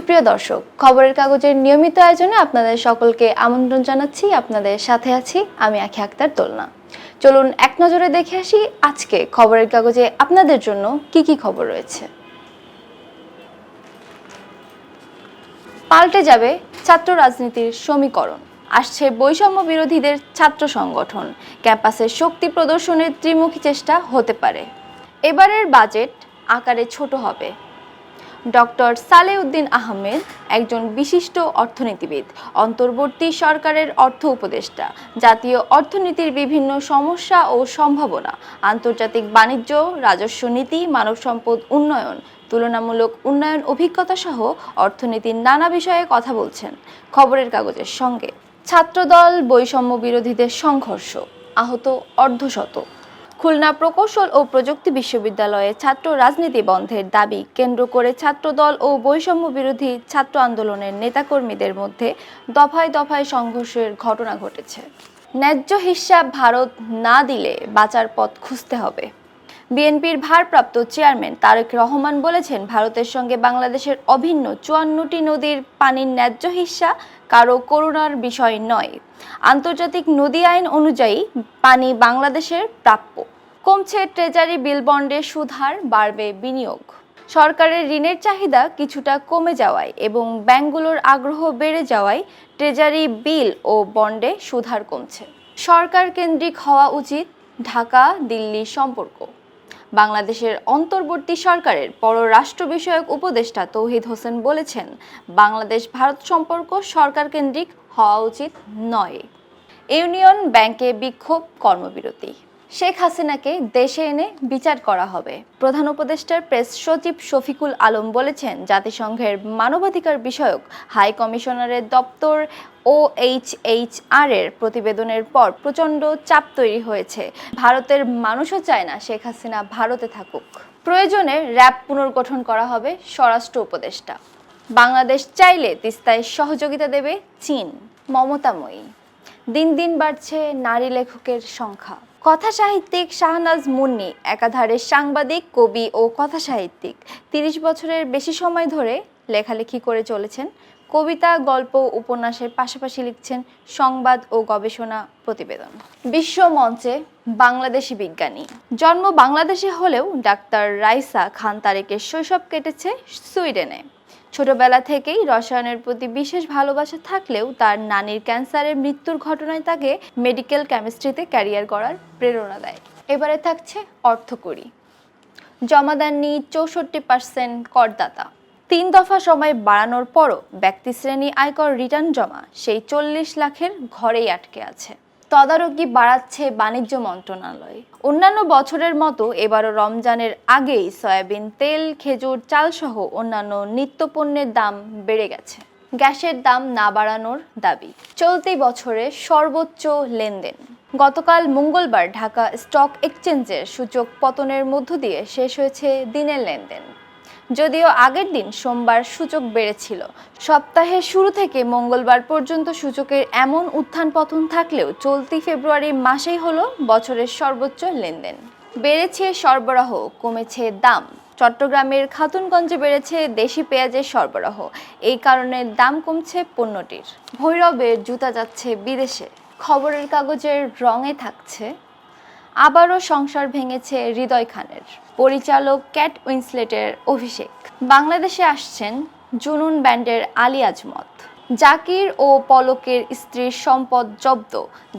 সুপ্রিয় দর্শক, খবরের কাগজের নিয়মিত আয়োজনে আপনাদের সকলকে আমন্ত্রণ জানাচ্ছি। আপনাদের সাথে আছি আমি আখি আক্তার দোলনা চলুন এক নজরে দেখে আসি আজকে খবরের কাগজে আপনাদের জন্য কি কি খবর রয়েছে। পাল্টে যাবে ছাত্র রাজনীতির সমীকরণ। আসছে বৈষম্য বিরোধীদের ছাত্র সংগঠন। ক্যাম্পাসের শক্তি প্রদর্শনের ত্রিমুখী চেষ্টা হতে পারে। এবারের বাজেট আকারে ছোট হবে। ডক্টর সালেউদ্দিন আহমেদ, একজন বিশিষ্ট অর্থনীতিবিদ, অন্তর্বর্তী সরকারের অর্থ উপদেষ্টা, জাতীয় অর্থনীতির বিভিন্ন সমস্যা ও সম্ভাবনা, আন্তর্জাতিক বাণিজ্য, রাজস্ব নীতি, মানব সম্পদ উন্নয়ন, তুলনামূলক উন্নয়ন অভিজ্ঞতা সহ অর্থনীতির নানা বিষয়ে কথা বলছেন। খবরের কাগজের সঙ্গে ছাত্রদল বৈষম্য বিরোধীদের সংঘর্ষ, আহত অর্ধশত খুলনা প্রকৌশল ও প্রযুক্তি বিশ্ববিদ্যালয়ে ছাত্র রাজনীতি বন্ধের দাবি কেন্দ্র করে ছাত্রদল ও বৈষম্য বিরোধী ছাত্র আন্দোলনের নেতাকর্মীদের মধ্যে দফায় দফায় সংঘর্ষের ঘটনা ঘটেছে। ন্যায্য হিসাব ভারত না দিলে বাঁচার পথ খুঁজতে হবে। বিএনপির ভারপ্রাপ্ত চেয়ারম্যান তারেক রহমান বলেছেন, ভারতের সঙ্গে বাংলাদেশের অভিন্ন চুয়ান্নটি নদীর পানির ন্যায্য হিস্সা কারও করুণার বিষয় নয়। আন্তর্জাতিক নদী আইন অনুযায়ী পানি বাংলাদেশের প্রাপ্য। কমছে ট্রেজারি বিল বন্ডের সুদহার বাড়বে বিনিয়োগ। সরকারের ঋণের চাহিদা কিছুটা কমে যাওয়ায় এবং ব্যাংকগুলোর আগ্রহ বেড়ে যাওয়ায় ট্রেজারি বিল ও বন্ডে সুধার কমছে। সরকার কেন্দ্রিক হওয়া উচিত ঢাকা দিল্লি সম্পর্ক। বাংলাদেশের অন্তর্বর্তী সরকারের পররাষ্ট্র বিষয়ক উপদেষ্টা তৌহিদ হোসেন বলেছেন, বাংলাদেশ ভারত সম্পর্ক সরকার কেন্দ্রিক হওয়া উচিত নয়। ইউনিয়ন ব্যাংকে বিক্ষোভ কর্মবিরতি। শেখ হাসিনাকে দেশে এনে বিচার করা হবে। প্রধান উপদেষ্টার প্রেস সচিব শফিকুল আলম বলেছেন, জাতিসংঘের মানবাধিকার বিষয়ক হাই কমিশনারের দপ্তর ও এইচ এইচ আর এর প্রতিবেদনের পর প্রচণ্ড চাপ তৈরি হয়েছে। ভারতের মানুষও চায় না শেখ হাসিনা ভারতে থাকুক। প্রয়োজনে র্যাব পুনর্গঠন করা হবে স্বরাষ্ট্র উপদেষ্টা। বাংলাদেশ চাইলে তিস্তায় সহযোগিতা দেবে চীন। মমতাময়ী দিন দিন বাড়ছে নারী লেখকের সংখ্যা। কথা সাহিত্যিক শাহনাজ মুন্নি, একাধারে সাংবাদিক, কবি ও কথা সাহিত্যিক তিরিশ বছরের বেশি সময় ধরে লেখালেখি করে চলেছেন। কবিতা, গল্প, উপন্যাসের পাশাপাশি লিখছেন সংবাদ ও গবেষণা প্রতিবেদন। বিশ্ব মঞ্চে বাংলাদেশি বিজ্ঞানী। জন্ম বাংলাদেশে হলেও ডাক্তার রাইসা খান তারেকের শৈশব কেটেছে সুইডেনে। ছোটবেলা থেকেই রসায়নের প্রতি বিশেষ ভালোবাসা থাকলেও তার নানির ক্যান্সারের মৃত্যুর ঘটনায় তাকে মেডিকেল কেমিস্ট্রিতে ক্যারিয়ার করার প্রেরণা দেয়। এবারে থাকছে অর্থকরী জমা দেননি চৌষট্টি পার্সেন্ট করদাতা। তিন দফা সময় বাড়ানোর পরও ব্যক্তিশ্রেণী আয়কর রিটার্ন জমা সেই চল্লিশ লাখের ঘরেই আটকে আছে। তদারকি বাড়াচ্ছে বাণিজ্য মন্ত্রণালয়। অন্যান্য বছরের মতো এবারও রমজানের আগেই সয়াবিন তেল, খেজুর, চালসহ অন্যান্য নিত্যপণ্যের দাম বেড়ে গেছে। গ্যাসের দাম না বাড়ানোর দাবি। চলতি বছরে সর্বোচ্চ লেনদেন। গতকাল মঙ্গলবার ঢাকা স্টক এক্সচেঞ্জের সূচক পতনের মধ্য দিয়ে শেষ হয়েছে দিনের লেনদেন। যদিও আগের দিন সোমবার সূচক বেড়েছিল। সপ্তাহের শুরু থেকে মঙ্গলবার পর্যন্ত সূচকের এমন উত্থান পতন থাকলেও চলতি ফেব্রুয়ারি মাসেই হলো বছরের সর্বোচ্চ লেনদেন। বেড়েছে সরবরাহ, কমেছে দাম। চট্টগ্রামের খাতুনগঞ্জে বেড়েছে দেশি পেঁয়াজের সরবরাহ। এই কারণে দাম কমছে পণ্যটির। ভৈরবের জুতা যাচ্ছে বিদেশে। খবরের কাগজের রঙে থাকছে আবারও সংসার ভেঙেছে হৃদয় খানের। পরিচালক ক্যাট উইন্সলেটের অভিষেক। বাংলাদেশে আসছেন জুনুন ব্যান্ডের আলী আজমত। জাকির ও পলকের স্ত্রীর সম্পদ জব্দ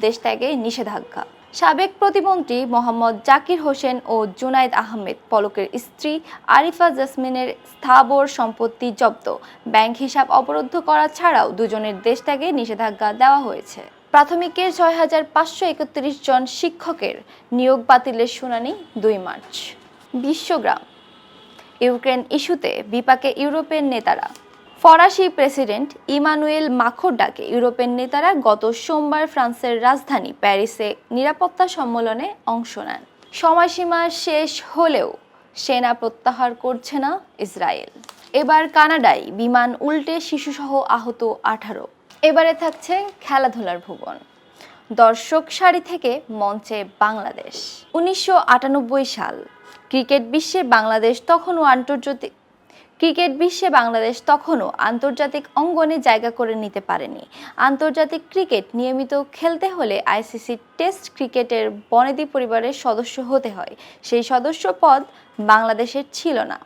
দেশ ত্যাগে নিষেধাজ্ঞা। সাবেক প্রতিমন্ত্রী মোহাম্মদ জাকির হোসেন ও জুনাইদ আহমেদ পলকের স্ত্রী আরিফা জাসমিনের স্থাবর সম্পত্তি জব্দ। ব্যাংক হিসাব অবরুদ্ধ করা ছাড়াও দুজনের দেশ ত্যাগে নিষেধাজ্ঞা দেওয়া হয়েছে। প্রাথমিকের ছয় হাজার পাঁচশো একত্রিশ জন শিক্ষকের নিয়োগ বাতিলের শুনানি দুই মার্চ। বিশ্বগ্রাম। ইউক্রেন ইস্যুতে বিপাকে ইউরোপের নেতারা। ফরাসি প্রেসিডেন্ট ইমানুয়েল মাখোর ডাকে ইউরোপের নেতারা গত সোমবার ফ্রান্সের রাজধানী প্যারিসে নিরাপত্তা সম্মেলনে অংশ নেন। সময়সীমা শেষ হলেও সেনা প্রত্যাহার করছে না ইসরায়েল। এবার কানাডায় বিমান উল্টে শিশুসহ আহত আঠারো। এবারে থাকছে খেলাধুলার ভুবন। দর্শক সারি থেকে মঞ্চে বাংলাদেশ। উনিশশো আটানব্বই সাল, ক্রিকেট বিশ্বে বাংলাদেশ তখনও আন্তর্জাতিক ক্রিকেট বিশ্বে বাংলাদেশ তখনও আন্তর্জাতিক অঙ্গনে জায়গা করে নিতে পারেনি। আন্তর্জাতিক ক্রিকেট নিয়মিত খেলতে হলে আইসিসি টেস্ট ক্রিকেটের বনেদি পরিবারের সদস্য হতে হয়। সেই সদস্য পদ বাংলাদেশের ছিল না।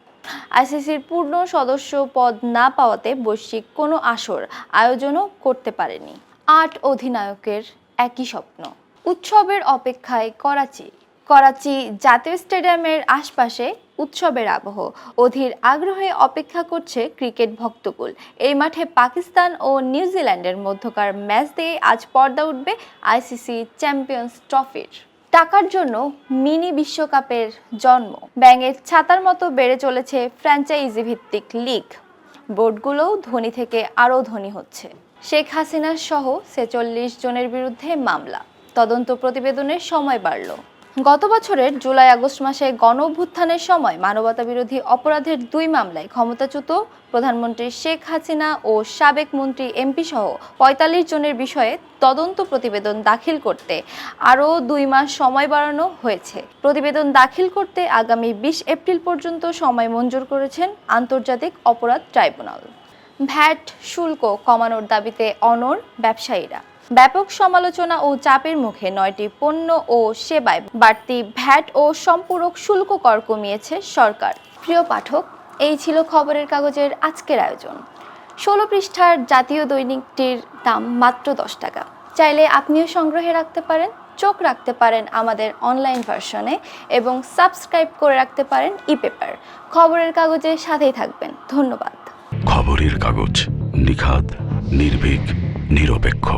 আইসিসির পূর্ণ সদস্য পদ না পাওয়াতে বৈশ্বিক কোনো আসর আয়োজনও করতে পারেনি। আট অধিনায়কের একই স্বপ্ন। উৎসবের অপেক্ষায় করাচি। করাচি জাতীয় স্টেডিয়ামের আশপাশে উৎসবের আবহ। অধীর আগ্রহে অপেক্ষা করছে ক্রিকেট ভক্তকুল। এই মাঠে পাকিস্তান ও নিউজিল্যান্ডের মধ্যকার ম্যাচ দিয়ে আজ পর্দা উঠবে আইসিসি চ্যাম্পিয়ন্স ট্রফির। টাকার জন্য মিনি বিশ্বকাপের জন্ম। ব্যাঙের ছাতার মতো বেড়ে চলেছে ফ্র্যাঞ্চাইজি ভিত্তিক লিগ। বোর্ডগুলোও ধনী থেকে আরও ধনী হচ্ছে। শেখ হাসিনা সহ ছেচল্লিশ জনের বিরুদ্ধে মামলা। তদন্ত প্রতিবেদনের সময় বাড়ল। গত বছরের জুলাই আগস্ট মাসে গণ অভ্যুত্থানের সময় মানবতা বিরোধী অপরাধের দুই মামলায় ক্ষমতাচ্যুত প্রধানমন্ত্রী শেখ হাসিনা ও সাবেক মন্ত্রী এমপি সহ পঁয়তাল্লিশ জনের বিষয়ে তদন্ত প্রতিবেদন দাখিল করতে আরও দুই মাস সময় বাড়ানো হয়েছে। প্রতিবেদন দাখিল করতে আগামী বিশ এপ্রিল পর্যন্ত সময় মঞ্জুর করেছেন আন্তর্জাতিক অপরাধ ট্রাইব্যুনাল। ভ্যাট শুল্ক কমানোর দাবিতে অনর ব্যবসায়ীরা। ব্যাপক সমালোচনা ও চাপের মুখে নয়টি পণ্য ও সেবায় বাড়তি ভ্যাট ও সম্পূরক শুল্ক কর কমিয়েছে সরকার। প্রিয় পাঠক, এই ছিল খবরের কাগজের আজকের আয়োজন। ষোলো পৃষ্ঠার জাতীয় দৈনিকটির দাম মাত্র দশ টাকা। চাইলে আপনিও সংগ্রহে রাখতে পারেন, চোখ রাখতে পারেন আমাদের অনলাইন ভার্সনে এবং সাবস্ক্রাইব করে রাখতে পারেন ই পেপার খবরের কাগজের সাথেই থাকবেন। ধন্যবাদ। খবরের কাগজ নিখাদ, নির্ভীক, নিরপেক্ষ।